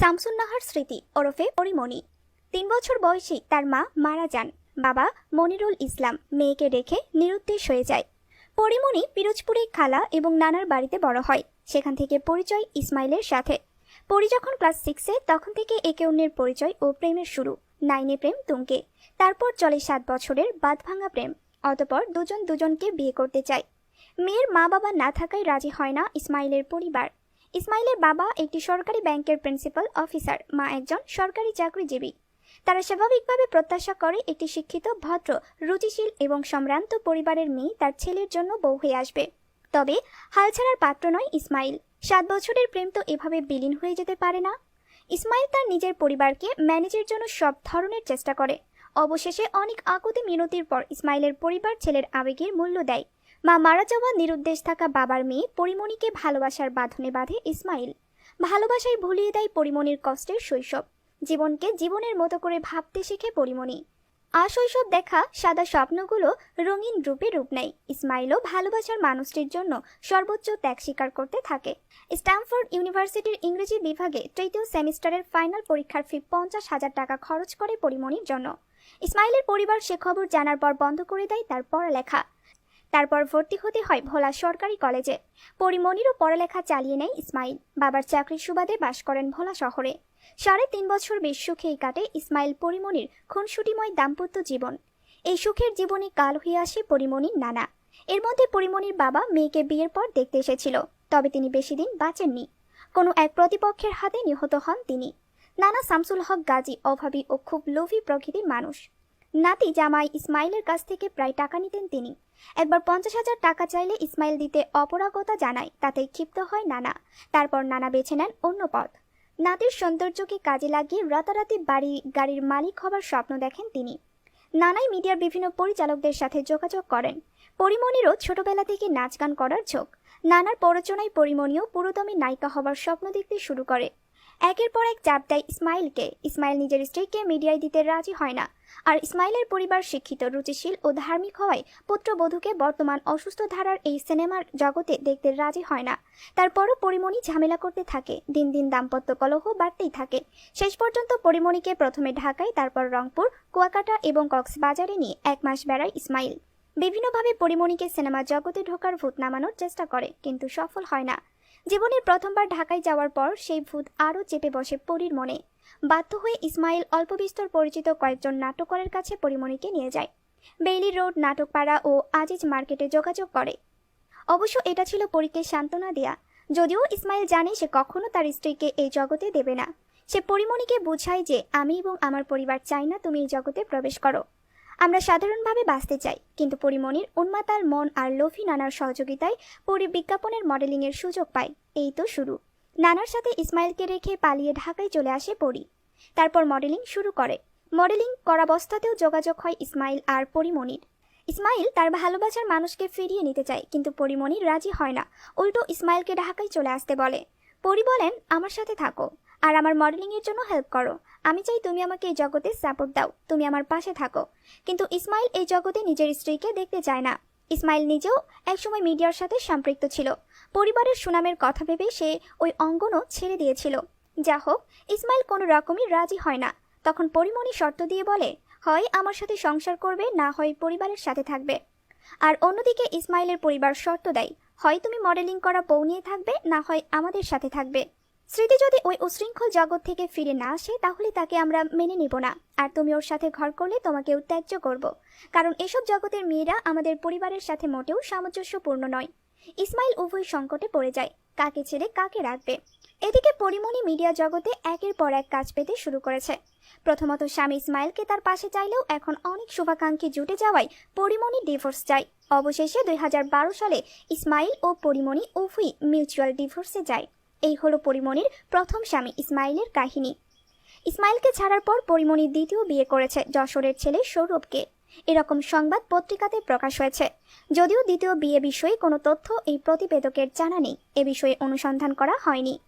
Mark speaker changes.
Speaker 1: শামসুন্নাহার স্মৃতি ওরফে পরিমণি। তিন বছর বয়সী তার মা মারা যান। বাবা মনিরুল ইসলাম মেয়েকে রেখে নিরুদ্দেশ হয়ে যায়। পরিমণি পিরোজপুরে খালা এবং নানার বাড়িতে বড় হয়। সেখান থেকে পরিচয় ইসমাইলের সাথে। পরি যখন ক্লাস সিক্সে তখন থেকে একে অন্যের পরিচয় ও প্রেমের শুরু। নাইনে প্রেম তুঙ্কে তারপর চলে সাত বছরের বাঁধভাঙা প্রেম। অতপর দুজন দুজনকে বিয়ে করতে চায়। মেয়ের মা বাবা না থাকায় রাজি হয় না ইসমাইলের পরিবার। ইসমাইলের বাবা একটি সরকারি ব্যাংকের প্রিন্সিপাল অফিসার, মা একজন সরকারি চাকরিজীবী। তারা স্বাভাবিকভাবে প্রত্যাশা করে একটি শিক্ষিত, ভদ্র, রুচিশীল এবং সম্ভ্রান্ত পরিবারের মেয়ে তার ছেলের জন্য বউ হয়ে আসবে। তবে হাল ছাড়ার পাত্র নয় ইসমাইল। সাত বছরের প্রেম তো এভাবে বিলীন হয়ে যেতে পারে না। ইসমাইল তার নিজের পরিবারকে ম্যানেজের জন্য সব ধরনের চেষ্টা করে। অবশেষে অনেক আকুতি মিনতির পর ইসমাইলের পরিবার ছেলের আবেগের মূল্য দেয়। মা মারা যাওয়া নিরুদ্দেশ থাকা বাবার মেয়ে পরিমণিকে ভালোবাসার বাঁধনে বাঁধে ইসমাইল। ভালোবাসায় ভুলিয়ে দেয় পরিমণির কষ্টের শৈশব। জীবনকে জীবনের মতো করে ভাবতে শেখে পরিমণি। আশৈশব দেখা সাদা স্বপ্নগুলো রঙিন রূপে রূপ নেয়। ইসমাইলও ভালোবাসার মানুষটির জন্য সর্বোচ্চ ত্যাগ স্বীকার করতে থাকে। স্ট্যামফোর্ড ইউনিভার্সিটির ইংরেজি বিভাগে তৃতীয় সেমিস্টারের ফাইনাল পরীক্ষার ফি পঞ্চাশ হাজার টাকা খরচ করে পরিমণির জন্য। ইসমাইলের পরিবার সে খবর জানার পর বন্ধ করে দেয় তার পড়ালেখা। তারপর ভর্তি হতে হয় ভোলা সরকারি কলেজে। পরিমণিরও পড়ালেখা চালিয়ে নেয় ইসমাইল। বাবার চাকরির সুবাদে বাস করেন ভোলা শহরে। সাড়ে তিন বছর বেশ সুখেই কাটে ইসমাইল পরিমণির খুনসুটিময় দাম্পত্য জীবন। এই সুখের জীবনে কাল হয়ে আসে পরিমণির নানা। এর মধ্যে পরিমণির বাবা মেয়েকে বিয়ের পর দেখতে এসেছিল, তবে তিনি বেশি দিন বাঁচেননি। কোনো এক প্রতিপক্ষের হাতে নিহত হন তিনি। নানা শামসুল হক গাজী অভাবী ও খুব লোভী প্রকৃতির মানুষ। নাতি জামাই ইসমাইলের কাছ থেকে প্রায় টাকা নিতেন তিনি। একবার পঞ্চাশ হাজার টাকা চাইলে ইসমাইল দিতে অপরাগতা জানায়, তাতে ক্ষিপ্ত হয় নানা। তারপর নানা বেছে নেন অন্য পথ। নাতির সৌন্দর্যকে কাজে লাগিয়ে রাতারাতি বাড়ি গাড়ির মালিক হবার স্বপ্ন দেখেন তিনি। নানাই মিডিয়ার বিভিন্ন পরিচালকদের সাথে যোগাযোগ করেন। পরিমণিরও ছোটবেলা থেকে নাচ গান করার ঝোঁক। নানার প্ররোচনায় পরিমণিও পুরোদমে নায়িকা হবার স্বপ্ন দেখতে শুরু করে। একের পর এক চাপ দেয় ইসমাইলকে। ইসমাইল নিজের স্ত্রীকে মিডিয়ায় দিতে রাজি হয় না। আর ইসমাইলের পরিবার শিক্ষিত, রুচিশীল ও ধার্মিক হওয়ায় পুত্রবধূকে বর্তমান অসুস্থ ধারার এই সিনেমার জগতে দেখতে রাজি হয় না। তারপরও পরিমণি ঝামেলা করতে থাকে। দিন দিন দাম্পত্য কলহ বাড়তেই থাকে। শেষ পর্যন্ত পরিমণিকে প্রথমে ঢাকায়, তারপর রংপুর, কুয়াকাটা এবং কক্সবাজারে নিয়ে এক মাস বেড়ায় ইসমাইল। বিভিন্নভাবে পরিমণিকে সিনেমা জগতে ঢোকার ভূত নামানোর চেষ্টা করে, কিন্তু সফল হয় না। জীবনের প্রথমবার ঢাকায় যাওয়ার পর সেই ভূত আরও চেপে বসে পরীর মনে। বাধ্য হয়ে ইসমাইল অল্প বিস্তর পরিচিত কয়েকজন নাটকরের কাছে পরিমণিকে নিয়ে যায়। বেইলি রোড, নাটকপাড়া ও আজিজ মার্কেটে যোগাযোগ করে। অবশ্য এটা ছিল পরীকে সান্ত্বনা দেয়া। যদিও ইসমাইল জানে সে কখনো তার স্ত্রীকে এই জগতে দেবে না। সে পরিমণিকে বোঝায় যে, আমি এবং আমার পরিবার চাই না তুমি এই জগতে প্রবেশ করো। আমরা সাধারণভাবে বাঁচতে চাই, কিন্তু পরিমণির উন্মাতাল মন আর লোভী নানার সহযোগিতায় পরি বিজ্ঞাপনের মডেলিংয়ের সুযোগ পায় এই তো শুরু। নানার সাথে ইসমাইলকে রেখে পালিয়ে ঢাকায় চলে আসে পরি। তারপর মডেলিং শুরু করে। মডেলিং করাবস্থাতেও যোগাযোগ হয় ইসমাইল আর পরিমণির ইসমাইল তার ভালোবাসার মানুষকে ফিরিয়ে নিতে চায়, কিন্তু পরিমণির রাজি হয় না। উল্টো ইসমাইলকে ঢাকায় চলে আসতে বলে। পরি বলেন, আমার সাথে থাকো। আর আমার মডেলিংয়ের জন্য হেল্প করো। আমি চাই তুমি আমাকে এই জগতে সাপোর্ট দাও, তুমি আমার পাশে থাকো। কিন্তু ইসমাইল এই জগতে নিজের স্ত্রীকে দেখতে চায় না। ইসমাইল নিজেও একসময় মিডিয়ার সাথে সম্পৃক্ত ছিল। পরিবারের সুনামের কথা ভেবে সে ওই অঙ্গনও ছেড়ে দিয়েছিল। যা হোক, ইসমাইল কোনো রকমই রাজি হয় না। তখন পরিমণি শর্ত দিয়ে বলে, হয় আমার সাথে সংসার করবে, না হয় পরিবারের সাথে থাকবে। আর অন্যদিকে ইসমাইলের পরিবার শর্ত দেয়, হয় তুমি মডেলিং করা বউ নিয়ে থাকবে, না হয় আমাদের সাথে থাকবে। স্মৃতি যদি ওই উশৃঙ্খল জগৎ থেকে ফিরে না আসে, তাহলে তাকে আমরা মেনে নিব না। আর তুমি ওর সাথে ঘর করলে তোমাকে ত্যায্য করব। কারণ এসব জগতের মেয়েরা আমাদের পরিবারের সাথে মোটেও সামঞ্জস্যপূর্ণ নয়। ইসমাইল উভয় সংকটে পড়ে যায়। কাকে ছেড়ে কাকে রাখবে? এদিকে পরিমণি মিডিয়া জগতে একের পর এক কাজ পেতে শুরু করেছে। প্রথমত স্বামী ইসমাইলকে তার পাশে চাইলেও এখন অনেক শুভাকাঙ্ক্ষী জুটে যাওয়ায় পরিমণি ডিভোর্স চায়। অবশেষে দুই হাজার বারো সালে ইসমাইল ও পরিমণি উভয়ই মিউচুয়াল ডিভোর্সে যায়। এই হলো পরিমণির প্রথম স্বামী ইসমাইলের কাহিনী। ইসমাইলকে ছাড়ার পর পরিমণি দ্বিতীয় বিয়ে করেছে যশোরের ছেলে সৌরভকে। এরকম সংবাদ পত্রিকাতে প্রকাশ হয়েছে। যদিও দ্বিতীয় বিয়ে বিষয়ে কোনো তথ্য এই প্রতিবেদকের জানা নেই। এ বিষয়ে অনুসন্ধান করা হয়নি।